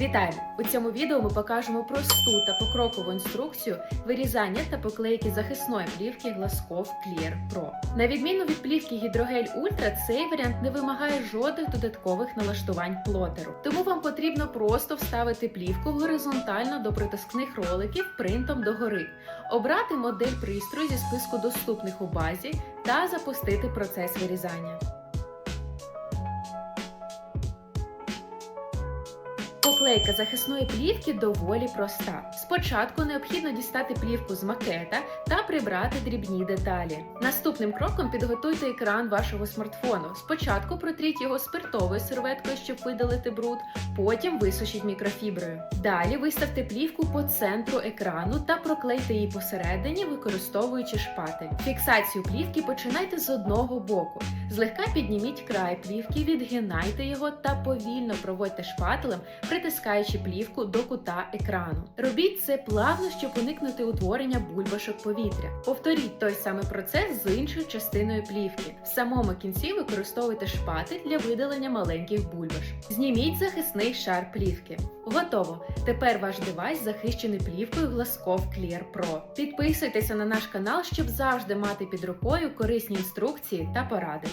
Вітаємо! У цьому відео ми покажемо просту та покрокову інструкцію вирізання та поклейки захисної плівки Glasscoff Clear Pro. На відміну від плівки Hydrogel Ultra, цей варіант не вимагає жодних додаткових налаштувань плотеру. Тому вам потрібно просто вставити плівку горизонтально до притискних роликів принтом догори, обрати модель пристрою зі списку доступних у базі та запустити процес вирізання. Поклейка захисної плівки доволі проста. Спочатку необхідно дістати плівку з макета та прибрати дрібні деталі. Наступним кроком підготуйте екран вашого смартфону. Спочатку протріть його спиртовою серветкою, щоб видалити бруд, потім висушіть мікрофіброю. Далі виставте плівку по центру екрану та проклейте її посередині, використовуючи шпатель. Фіксацію плівки починайте з одного боку. Злегка підніміть край плівки, відгинайте його та повільно проводьте шпателем, притискаючи плівку до кута екрану. Робіть це плавно, щоб уникнути утворення бульбашок повітря. Повторіть той самий процес з іншою частиною плівки. В самому кінці використовуйте шпатель для видалення маленьких бульбашок. Зніміть захисний шар плівки. Готово! Тепер ваш девайс захищений плівкою Glasscoff Clear Pro. Підписуйтеся на наш канал, щоб завжди мати під рукою корисні інструкції та поради.